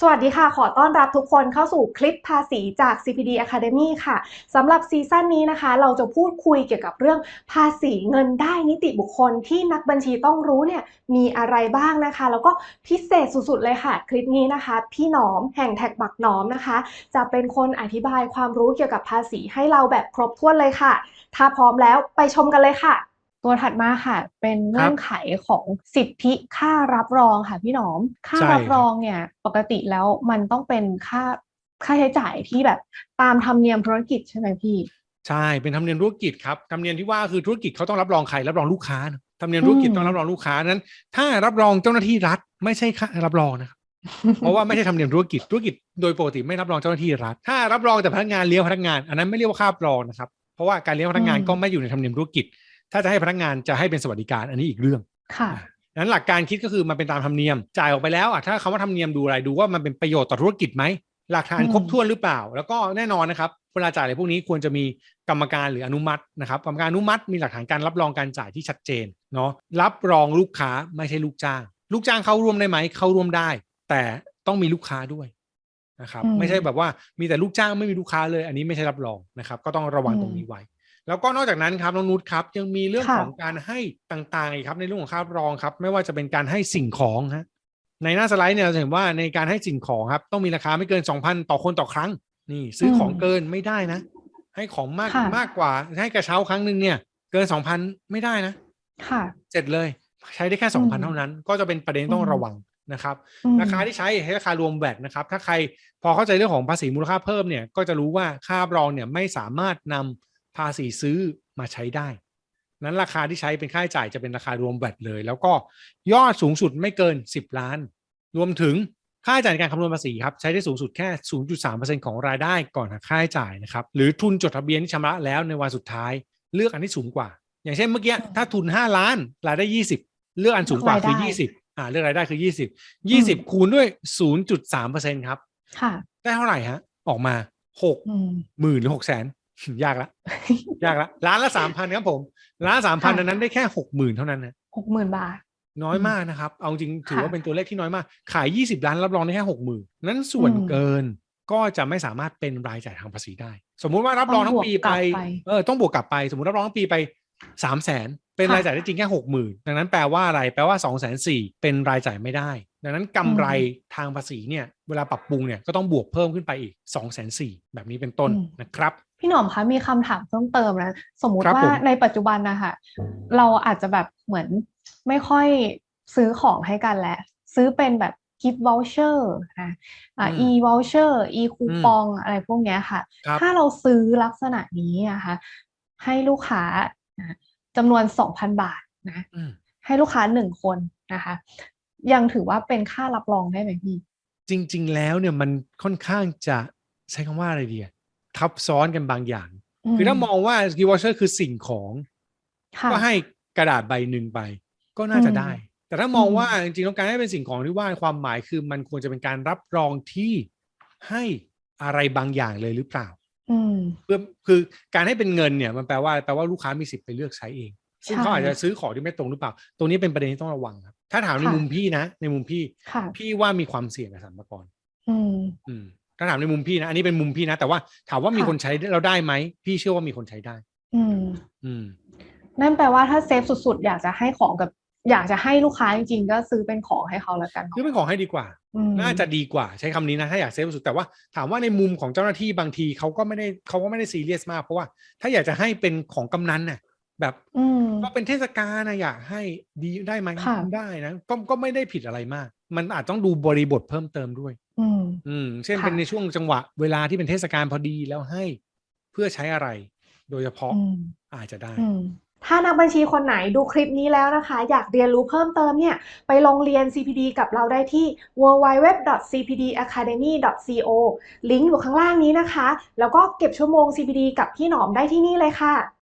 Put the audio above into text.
สวัสดีค่ะ ขอต้อนรับทุกคนเข้าสู่คลิปภาษีจาก CPD Academy ค่ะสำหรับซีซั่นนี้นะคะ เราจะพูดคุยเกี่ยวกับเรื่องภาษีเงินได้นิติบุคคลที่นักบัญชีต้องรู้เนี่ยมีอะไรบ้างนะคะ แล้วก็พิเศษสุดๆเลยค่ะ คลิปนี้นะคะ พี่หนอมแห่งแท็กบักหนอมนะคะ จะเป็นคนอธิบายความรู้เกี่ยวกับภาษีให้เราแบบครบถ้วนเลยค่ะ ถ้าพร้อมแล้วไปชมกันเลยค่ะ ตัวถัดมาค่ะ เป็นเงื่อนไขของสิทธิค่ารับรองค่ะพี่หนอม ค่าใช่รับครับรองเนี่ยปกติแล้วมันต้องเป็นค่าค่าใช้จ่ายที่แบบตามธรรมเนียมธุรกิจใช่ไหมพี่ ใช่เป็นธรรมเนียมธุรกิจครับธรรมเนียมที่ว่าคือธุรกิจเขาต้องรับรองใครรับรองลูกค้านะธรรมเนียมธุรกิจอืมต้องรับรองลูกค้านั้น ถ้ารับรองเจ้าหน้าที่รัฐ ไม่ใช่ค่ารับรองนะครับเพราะว่าไม่ใช่ธรรมเนียมธุรกิจธุรกิจโดยปกติไม่รับรองเจ้าหน้าที่รัฐถ้ารับรองแต่พนักงานเลี้ยงพนักงาน อันนั้นไม่เรียกว่าค่ารับรองนะครับ เพราะว่าการเลี้ยงพนักงานอืมก็ไม่อยู่ในธรรมเนียมธุรกิจ ถ้าจะให้พนักงานจะให้เป็นสวัสดิการอันนี้อีกเรื่องค่ะนั้นหลักการคิดก็คือมันเป็นตามธรรมเนียมจ่ายออกไปแล้วอะถ้าคำว่าธรรมเนียมดูอะไรดูว่ามันเป็นประโยชน์ต่อธุรกิจไหมหลักฐานอืมครบถ้วนหรือเปล่า แล้วก็แน่นอนนะครับเวลาจ่ายอะไรพวกนี้ควรจะมีกรรมการหรืออนุมัตินะครับกรรมการอนุมัติมีหลักฐานการรับรองการจ่ายที่ชัดเจนเนาะรับรองลูกค้าไม่ใช่ลูกจ้าง ลูกจ้างเข้าร่วมได้ไหมเข้าร่วมได้ แต่ต้องมีลูกค้าด้วยนะครับอืมไม่ใช่แบบว่ามีแต่ลูกจ้างไม่มีลูกค้าเลย อันนี้ไม่ใช่รับรองนะครับ ก็ต้องระวังอืมตรงนี้ไว้ แล้วก็นอกจากนั้นครับน้องนุชครับ ยังมีเรื่องค่ะของการให้ต่างๆอีกครับ ในเรื่องของค่ารับรองครับ ไม่ว่าจะเป็นการให้สิ่งของฮะในหน้าสไลด์เนี่ยเราจะเห็นว่าในการให้สิ่งของครับ ต้องมีราคาไม่เกิน2,000ต่อคนต่อครั้ง นี่ ซื้อของเกินไม่ได้นะ ให้ของมากค่ะมากกว่า ให้กระเช้าครั้งหนึ่งเนี่ย เกิน2,000ไม่ได้นะ ค่ะเสร็จเลย ใช้ได้แค่อืม2,000เท่านั้น ก็จะเป็นประเด็นต้องอืมระวังนะครับอืมราคาที่ใช้ให้ราคารวมแวดนะครับ ถ้าใครพอเข้าใจเรื่องของภาษีมูลค่าเพิ่มเนี่ย ก็จะรู้ว่าค่ารับรองเนี่ยไม่สามารถนำ ภาษีซื้อมาใช้ได้ นั้นราคาที่ใช้เป็นค่าใช้จ่ายจะเป็นราคารวมแวดเลย แล้วก็ยอดสูงสุดไม่เกิน 10 ล้าน รวมถึงค่าใช้จ่ายในการคำนวณภาษีครับใช้ได้สูงสุดแค่ 0.3%ของรายได้ก่อนหักค่าใช้จ่ายนะครับหรือทุนจดทะเบียนที่ชำระแล้วในวันสุดท้ายเลือกอันที่สูงกว่า อย่างเช่นเมื่อกี้ถ้าทุน 5 ล้านรายได้ 20 เลือกอันสูงกว่าคือรายได้20อ่าเลือกรายได้คือ 20 20 คูณด้วย 0.3%ครับค่ะได้เท่าไหร่ฮะออกมา6อืมหมื่นหรือ6แสน ยากละ ยากละล้านละ3,000ครับผมล้านละ3,000ค่ะดังนั้นได้แค่60,000เท่านั้นนะหกหมื่นบาท น้อยอืมมากนะครับ เอาจริงถือค่ะว่าเป็นตัวเลขที่น้อยมาก ขาย20ล้านรับรองได้แค่60,000นั้นส่วนอืมเกินก็จะไม่สามารถเป็นรายจ่ายทางภาษีได้ สมมุติว่ารับรองทั้งปีไปต้องบวกกลับไปเออต้องบวกกลับไปสมมติรับรองทั้งปีไป3 0 0 0 0นเป็นค่ะรายจ่ายได้จริงแค่60,000ดังนั้นแปลว่าอะไรแปลว่า2 4 0 0 0เป็นรายจ่ายไม่ได้ ดังนั้นกำไรทางภาษีเนี่ยเวลาปรับปรุงเนี่ยก็ต้องบวกเพิ่มขึ้นไปอีก2 4 0 0 0แบบนี้เป็นต้นอืมนะครับ พี่หนอมคะมีคำถามเพิ่มเติมนะสมมุติครับว่าผมในปัจจุบันนะคะเราอาจจะแบบเหมือนไม่ค่อยซื้อของให้กันแล้วซื้อเป็นแบบ gift voucher นะอ่า e voucher e คูปองอะไรพวกเนี้ยค่ะครับถ้าเราซื้อลักษณะนี้นะคะ ให้ลูกค้านะจำนวน2,000บาทนะอืมให้ลูกค้าหนึ่งคนนะคะ ยังถือว่าเป็นค่ารับรองได้ไหมพี่ จริง ๆ แล้วเนี่ยมันค่อนข้างจะใช้คำว่าอะไรดีอะ ทับซ้อนกันบางอย่าง คือถ้ามองว่า s k i l l voucher คือสิ่งของค่ะก็ให้กระดาษใบหนึ่งไป ก็น่าจะอืมได้ แต่ถ้ามองอืมว่าจริงๆแล้วการให้เป็นสิ่งของที่ว่าความหมายคือมันควรจะเป็นการรับรองที่ให้อะไรบางอย่างเลยหรือเปล่าอืมเพื่อคือการให้เป็นเงินเนี่ย มันแปลว่าแปลว่าลูกค้ามีสิทธิ์ไปเลือกใช้เอง ซึ่งใช่เขาอาจจะซื้อของที่ไม่ตรงหรือเปล่า ตรงนี้เป็นประเด็นที่ต้องระวังครับ ถ้าถามในค่ะมุมพี่นะ ในมุมพี่ค่ะพี่ว่ามีความเสี่ยงกับสรรพากรอืมอืม ถ้าถามในมุมพี่นะอันนี้เป็นมุมพี่นะ แต่ว่าถามว่ามีค่ะคนใช้เราได้ไหมพี่เชื่อว่ามีคนใช้ได้ อืม อืม นั่นแปลว่าถ้าเซฟสุดๆ อยากจะให้ของกับ อยากจะให้ลูกค้าจริงๆก็ซื้อเป็นของให้เขาแล้วกันคือเป็นของให้ดีกว่าอืมน่าจะดีกว่าใช้คำนี้นะ ถ้าอยากเซฟสุดแต่ว่าถามว่าในมุมของเจ้าหน้าที่บางทีเขาก็ไม่ได้เขาก็ไม่ได้ซีเรียสมากเพราะว่า ถ้าอยากจะให้เป็นของกำนันน่ะแบบอืมก็เป็นเทศกาลนะอยากให้ดีได้ไหมค่ะได้นะก็ก็ไม่ได้ผิดอะไรมาก มันอาจต้องดูบริบทเพิ่มเติมด้วย อืม อืม เช่นค่ะ เป็นในช่วงจังหวะเวลาที่เป็นเทศกาลพอดีแล้วให้เพื่อใช้อะไร โดยเฉพาะอืม อาจจะได้ อืมถ้านักบัญชีคนไหนดูคลิปนี้แล้วนะคะ อยากเรียนรู้เพิ่มเติมเนี่ย ไปลงเรียน CPD กับเราได้ที่ www.cpdacademy.co ลิงก์อยู่ข้างล่างนี้นะคะ แล้วก็เก็บชั่วโมง CPD กับพี่หนอมได้ที่นี่เลยค่ะ